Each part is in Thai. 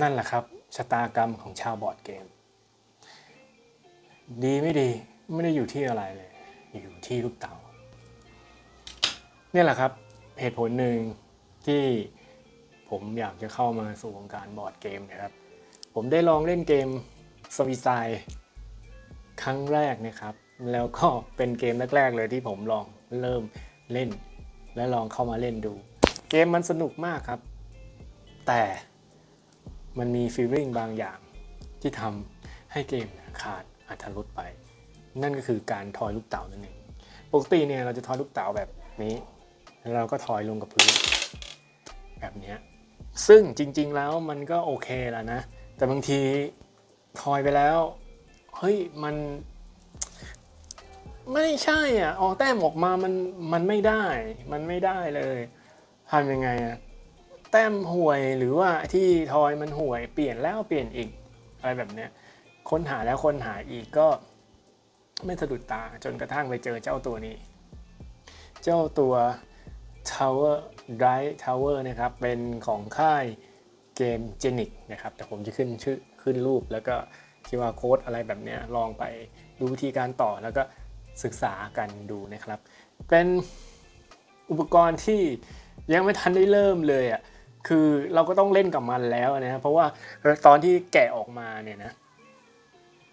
นั่นแหละครับชะตากรรมของชาวบอร์ดเกม ดีไม่ดีไม่ได้อยู่ที่อะไรเลย อยู่ที่ลูกเต๋าเนี่ยแหละครับเหตุผลหนึ่งที่ผมอยากจะเข้ามาสู่วงการบอร์ดเกมนะครับ ผมได้ลองเล่นเกมสวิไซครั้งแรกนะครับ แล้วก็เป็นเกมแรกๆเลยที่ผมลองเริ่มเล่น และลองเข้ามาเล่นดู เกมมันสนุกมากครับ แต่ มันมีฟีลลิ่งบางอย่างที่ทำให้เกมขาดอรรถรสไป นั่นก็คือการทอยลูกเต๋านั่นเองปกติเนี่ยเราจะทอยลูกเต๋าแบบนี้ แล้วเราก็ทอยลงกับพื้นแบบนี้ซึ่งจริง ๆแล้วมันก็โอเคแล้วนะ แต่บางทีทอยไปแล้วเฮ้ยมันไม่ใช่อะออกแต้มออกมามันมันไม่ได้ มันไม่ได้เลยทำยังไงอะ แต้มห่วยหรือว่าที่ทอยมันห่วยเปลี่ยนแล้วเปลี่ยนอีกอะไรแบบเนี้ยค้นหาแล้วค้นหาอีกก็ไม่สะดุดตาจนกระทั่งไปเจอเจ้าตัวนี้ เจ้าตัว Tower Drive Tower นะครับเป็นของค่ายเกม Genic นะครับแต่ผมจะขึ้นชื่อขึ้นรูปแล้วก็คิดว่าโค้ดอะไรแบบเนี้ยลองไปดูวิธีการต่อแล้วก็ศึกษากันดูนะครับ เป็นอุปกรณ์ที่ยังไม่ทันได้เริ่มเลยอะ คือเราก็ต้องเล่นกับมันแล้วนะเพราะว่าตอนที่แกะออกมาเนี่ยนะ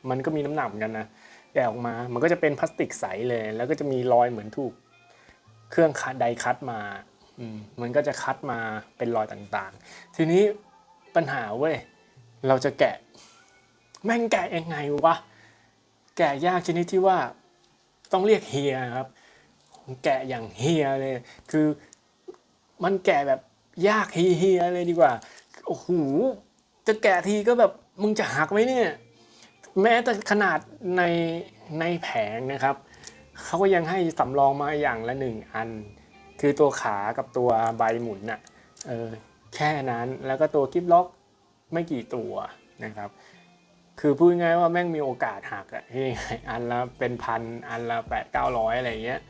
มันก็มีน้ำหนักเหมือนกันนะแกะออกมา มันก็จะเป็นพลาสติกใสเลย แล้วก็จะมีรอยเหมือนถูก เครื่องคัดไดคัดมาอืมมันก็จะคัดมาเป็นรอยต่างๆ ทีนี้ปัญหาเว้ยเราจะแกะ แม่งแกะยังไงวะแกะยากชนิดที่ว่าต้องเรียกเฮียครับ แกะอย่างเฮียเลย คือมันแกะแบบ ยากเฮียเลยดีกว่า โอ้โห จะแกะทีก็แบบมึงจะหักไหมเนี่ย แม้แต่ขนาดในในแผงนะครับ เขาก็ยังให้สำรองมาอย่างละหนึ่งอัน คือตัวขากับตัวใบหมุนน่ะเออแค่นั้นแล้วก็ตัวกิฟล็อกไม่กี่ตัวนะครับ คือพูดง่ายว่าแม่งมีโอกาสหักอะที่อันละเป็นพันอันละแปดเก้าร้อยอะไรเงี้ย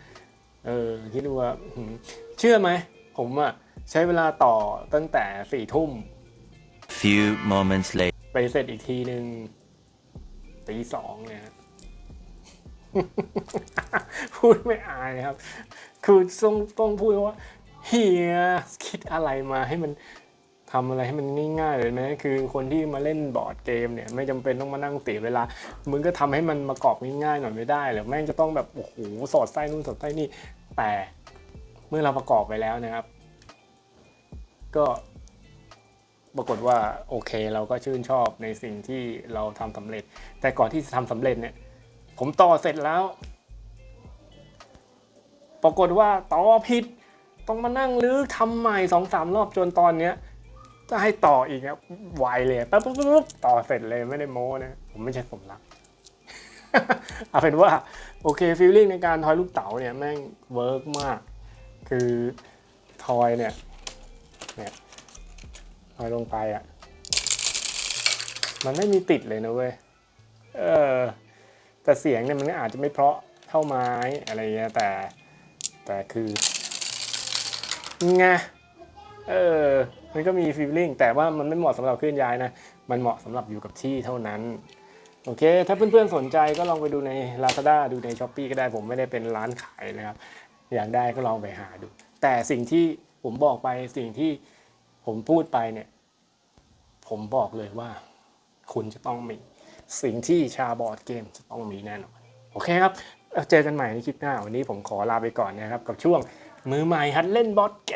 เออคิดดูว่าเชื่อไหมผมอะ ใช้เวลาต่อตั้งแต่สี่ทุ่ม Few moments later. ไปเสร็จอีกทีหนึ่งตีสองเนี่ยฮะพูดไม่อายครับ คือต้องต้องพูดว่าเฮียคิดอะไรมาให้มันทำอะไรให้มันง่ายๆเลยนะคือคนที่มาเล่นบอร์ดเกมเนี่ย ไม่จำเป็นต้องมานั่งเสียเวลา มึงก็ทำให้มันประกอบง่ายๆหน่อยไม่ได้หรือแม่งจะต้องแบบโอ้โหสอดไส้นู่นสอดไส้นี่ แต่เมื่อเราประกอบไปแล้วนะครับ ก็ปรากฏว่าโอเค เราก็ชื่นชอบในสิ่งที่เราทำสำเร็จ แต่ก่อนที่จะทำสำเร็จเนี่ย ผมต่อเสร็จแล้ว ปรากฏว่าต่อผิดต้องมานั่งรื้อทำใหม่สองสามรอบจนตอนเนี้ยจะให้ต่ออีกเนี่ยไวเลยปั๊บปั๊บปั๊บต่อเสร็จเลยไม่ได้โม้นะผมไม่ใช่ผมรักเอาเป็นว่า โอเคฟีลลิ่งในการทอยลูกเต๋าเนี่ยแม่งเวิร์กมาก คือทอยเนี่ย เนี่ยทอยลงไปอะ มันไม่มีติดเลยนะเว้ย เออ แต่เสียงเนี่ยมันอาจจะไม่เพราะเท่าไม้อะไรเงี้ยแต่ แต่คือไงเออ มันก็มีฟีลลิ่งแต่ว่ามันไม่เหมาะสำหรับเคลื่อนย้ายนะ มันเหมาะสำหรับอยู่กับที่เท่านั้น โอเค ถ้าเพื่อนๆสนใจก็ลองไปดูใน Lazada ดูใน s h อ p e e ก็ได้ผมไม่ได้เป็นร้านขายนะครับ อยากได้ก็ลองไปหาดู แต่สิ่งที่ ผมบอกไปสิ่งที่ผมพูดไปเนี่ย ผมบอกเลยว่า คุณจะต้องมี สิ่งที่ชาบอร์ดเกมจะต้องมีแน่นอนโอเคครับเจอกันใหม่ในคลิปหน้า วันนี้ผมขอลาไปก่อนนะครับ กับช่วงมือใหม่หัดเล่นบอร์ดเก